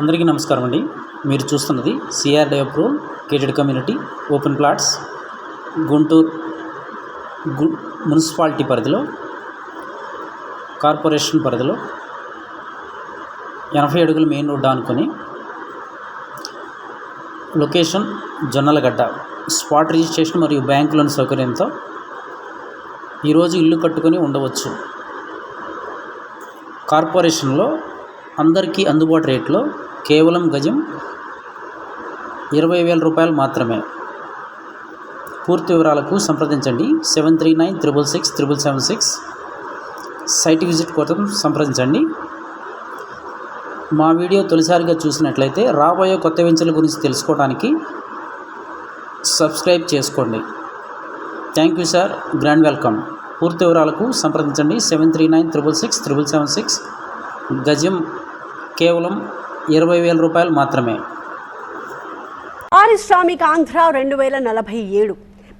అందరికీ నమస్కారం అండి. మీరు చూస్తున్నది CRD approval gated community open plots Guntur గు మున్సిపాలిటీ పరిధిలో కార్పొరేషన్ పరిధిలో ఎనభై అడుగుల మెయిన్ రోడ్డు అనుకొని లొకేషన్ జొన్నలగడ్డ స్పాట్ రిజిస్ట్రేషన్ మరియు బ్యాంకు లోన్ సౌకర్యంతో ఈరోజు ఇల్లు కట్టుకొని ఉండవచ్చు. కార్పొరేషన్లో అందరికీ అందుబాటు రేట్లో కేవలం గజం ఇరవై వేల రూపాయలు మాత్రమే. పూర్తి వివరాలకు సంప్రదించండి. Seven three nine triple six triple seven six. Site visit కోసం సంప్రదించండి. మా వీడియో తొలిసారిగా చూసినట్లయితే రాబోయే కొత్త వెంచర్ల గురించి తెలుసుకోవడానికి సబ్స్క్రైబ్ చేసుకోండి. Thank you sir. Grand welcome. పూర్తి వివరాలకు సంప్రదించండి. Seven three nine triple six triple seven six. గజం కేవలం ఇరవై వేల రూపాయలు మాత్రమే. పారిశ్రామిక ఆంధ్ర రెండు వేల నలభై ఏడు.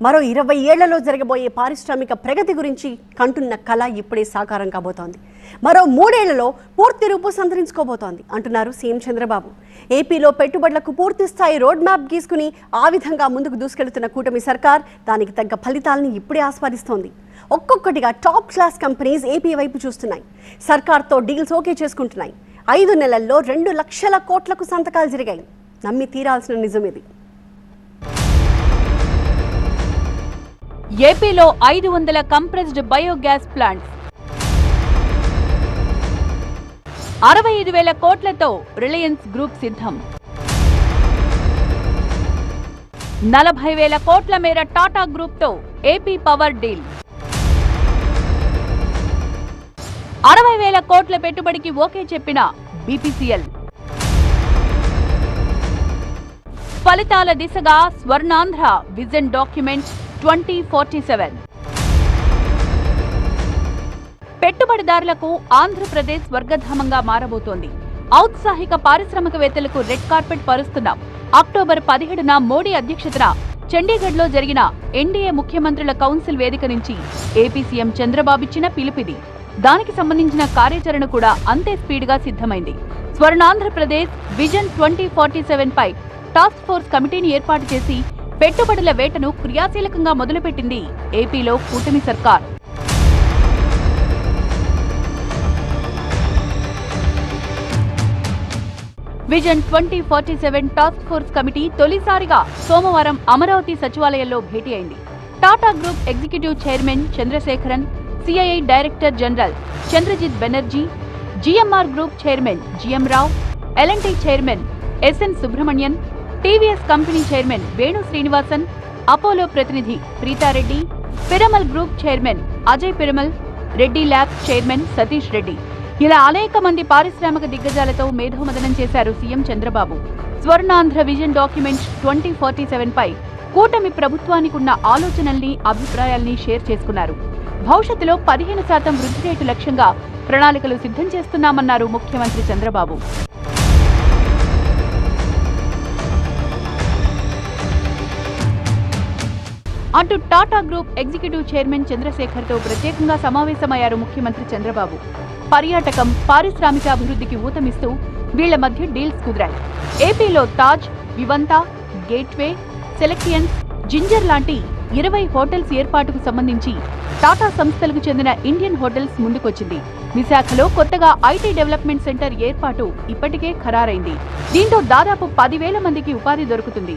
మరో ఇరవై ఏళ్ళలో జరగబోయే పారిశ్రామిక ప్రగతి గురించి కంటున్న కళ ఇప్పుడే సాకారం కాబోతోంది. మరో మూడేళ్ళలో పూర్తి రూపు సంతరించుకోబోతోంది అంటున్నారు సీఎం చంద్రబాబు. ఏపీలో పెట్టుబడులకు పూర్తి స్థాయి రోడ్ మ్యాప్ గీసుకుని ఆ విధంగా ముందుకు దూసుకెళ్తున్న కూటమి సర్కార్ దానికి తగ్గ ఫలితాలను ఇప్పుడే ఆస్వాదిస్తోంది. ఒక్కొక్కటిగా టాప్ క్లాస్ కంపెనీస్ ఏపీ వైపు చూస్తున్నాయి. సర్కార్తో డీల్స్ ఓకే చేసుకుంటున్నాయి. ఐదు నెలల్లో రెండు లక్షల కోట్లకు సంతకాలు జరిగాయి. నమ్మి తీరాల్సిన నిజం ఇది. ఏపీలో ఐదు వందల కంప్రెస్డ్ బయోగ్యాస్ ప్లాంట్స్. అరవై ఐదు వేల కోట్లతో రిలయన్స్ గ్రూప్ సిద్ధం. నలభై వేల కోట్ల మేర టాటా గ్రూప్తో ఏపీ పవర్ డీల్. అరవై వేల కోట్ల పెట్టుబడికి ఓకే చెప్పిన బీపీసీఎల్. ఫలితాల దిశగా Swarnandhra vision document twenty forty seven. పెట్టుబడిదారులకు ఆంధ్రప్రదేశ్ స్వర్గధామంగా మారబోతోంది. ఔత్సాహిక పారిశ్రామికవేత్తలకు రెడ్ కార్పెట్ పరుస్తున్నాం. అక్టోబర్ పదిహేడున మోడీ అధ్యక్షతన చండీగఢ్లో జరిగిన ఎన్డీఏ ముఖ్యమంత్రుల కౌన్సిల్ వేదిక నుంచి ఏపీ సీఎం చంద్రబాబు ఇచ్చిన పిలుపిది. దానికి సంబంధించిన కార్యాచరణ కూడా అంతే స్పీడ్గా సిద్ధమైంది. Swarnandhra Pradesh vision twenty forty seven పై టాస్క్ ఫోర్స్ కమిటీని ఏర్పాటు చేసి పెట్టుబడుల వేటను క్రియాశీలకంగా మొదలుపెట్టింది ఏపీలో కూటమి సర్కార్. Vision twenty forty seven task force committee తొలిసారిగా సోమవారం అమరావతి సచివాలయంలో భేటీ అయింది. Tata group executive chairman Chandrasekaran CII director general Chandrajit Banerjee GMR group chairman GM Rao L and T chairman SN Subrahmanyan TVS company chairman Venu Srinivasan Apollo ప్రతినిధి Preetha Reddy Piramal group chairman Ajay Piramal Reddy lab chairman Satish Reddy ఇలా అనేక మంది పారిశ్రామిక దిగ్గజాలతో మేధోమదనం చేశారు CM Chandrababu. Swarnandhra vision document twenty forty seven పై కూటమి ప్రభుత్వానికి ఉన్న ఆలోచనల్ని అభిప్రాయాల్ని షేర్ చేసుకున్నారు. భవిష్యత్తులో పదిహేను శాతం వృద్ధి రేటు లక్ష్యంగా ప్రణాళికలు సిద్ధం చేస్తున్నామన్నారు ముఖ్యమంత్రి చంద్రబాబు. అటు టాటా గ్రూప్ ఎగ్జిక్యూటివ్ చైర్మన్ చంద్రశేఖర్తో ప్రత్యేకంగా సమావేశమయ్యారు ముఖ్యమంత్రి చంద్రబాబు. పర్యాటకం పారిశ్రామిక అభివృద్ధికి ఊతమిస్తూ వీళ్ళ మధ్య డీల్స్ కుదిరాయి. ఏపీలో Taj Vivanta Gateway selections Ginger లాంటి ఇరవై హోటల్స్ ఏర్పాటుకు సంబంధించి టాటా సంస్థలకు చెందిన ఇండియన్ హోటల్స్ ముందుకొచ్చింది. విశాఖలో కొత్తగా ఐటీ డెవలప్మెంట్ సెంటర్ ఏర్పాటు ఇప్పటికే ఖరారైంది. దీంతో దాదాపు పదివేల మందికి ఉపాధి దొరుకుతుంది.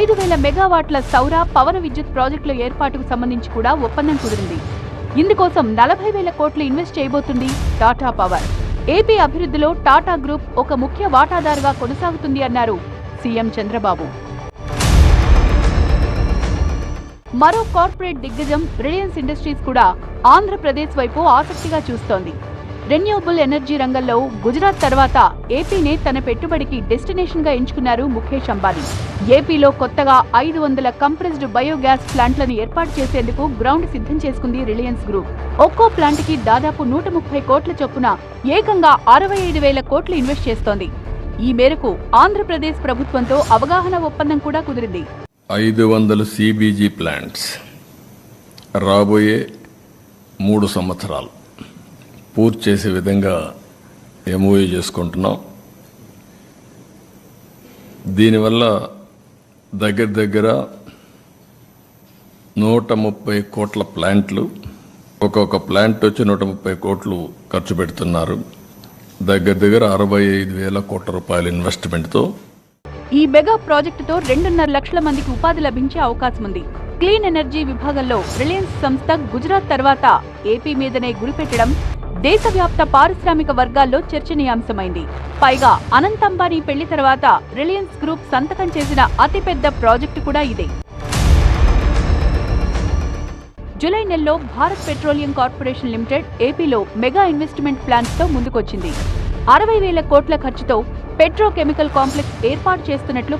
ఐదు వేల మెగావాట్ల సౌర పవన విద్యుత్ ప్రాజెక్టుల ఏర్పాటుకు సంబంధించి కూడా ఒప్పందం కుదిరింది. ఇందుకోసం నలభై వేల కోట్లు ఇన్వెస్ట్ చేయబోతుంది టాటా పవర్. ఏపీ అభివృద్ధిలో టాటా గ్రూప్ ఒక ముఖ్య వాటాదారుగా కొనసాగుతుంది అన్నారు సీఎం చంద్రబాబు. మరో కార్పొరేట్ దిగ్గజం రిలయన్స్ ఇండస్ట్రీస్ కూడా ఆంధ్రప్రదేశ్ వైపు ఆసక్తిగా చూస్తోంది. రెన్యూవబుల్ ఎనర్జీ రంగంలో గుజరాత్ తర్వాత ఏపీనే తన పెట్టుబడికి డెస్టినేషన్గా ఎంచుకున్నారు ముఖేష్ అంబానీ. ఏపీలో కొత్తగా ఐదు వందల కంప్రెస్డ్ బయోగ్యాస్ ప్లాంట్లను ఏర్పాటు చేసేందుకు గ్రౌండ్ సిద్ధం చేసుకుంది రిలయన్స్ గ్రూప్. ఒక్కో ప్లాంట్కి దాదాపు నూట ముప్పై కోట్ల చొప్పున ఏకంగా అరవై ఐదు వేల కోట్లు ఇన్వెస్ట్ చేస్తోంది. ఈ మేరకు ఆంధ్రప్రదేశ్ ప్రభుత్వంతో అవగాహన ఒప్పందం కూడా కుదిరింది. ఐదు వందల సిబిజీ ప్లాంట్స్ రాబోయే మూడు సంవత్సరాలు పూర్తి చేసే విధంగా ఎంఓయూ చేసుకుంటున్నాం. దీనివల్ల దగ్గర దగ్గర నూట ముప్పై కోట్ల ప్లాంట్లు ఒక్కొక్క ప్లాంట్ వచ్చి నూట ముప్పై కోట్లు ఖర్చు పెడుతున్నారు. దగ్గర దగ్గర అరవై ఐదు వేల కోట్ల రూపాయల ఇన్వెస్ట్మెంట్తో ఈ మెగా ప్రాజెక్టుతో రెండున్నర లక్షల మందికి ఉపాధి లభించే అవకాశం ఉంది క్లీన్ ఎనర్జీ విభాగంలో రిలయన్స్ సంస్థ గుజరాత్ తర్వాత ఏపీ మీదనే గురిపెట్టడం దేశవ్యాప్త పారిశ్రామిక వర్గాల్లో చర్చనీయాంశమైంది. పైగా అనంత్ అంబానీ పెళ్ళి తర్వాత రిలయన్స్ గ్రూప్ సంతకం చేసిన అతిపెద్ద ప్రాజెక్టు కూడా ఇదే. జూలై నెలలో భారత్ పెట్రోలియం కార్పొరేషన్ లిమిటెడ్ ఏపీలో మెగా ఇన్వెస్ట్మెంట్ ప్లాన్స్తో ముందుకొచ్చింది. అరవై వేల కోట్ల ఖర్చుతో పెట్రోకెమికల్ కాంప్లెక్స్ ఏర్పాటు చేస్తున్నట్లు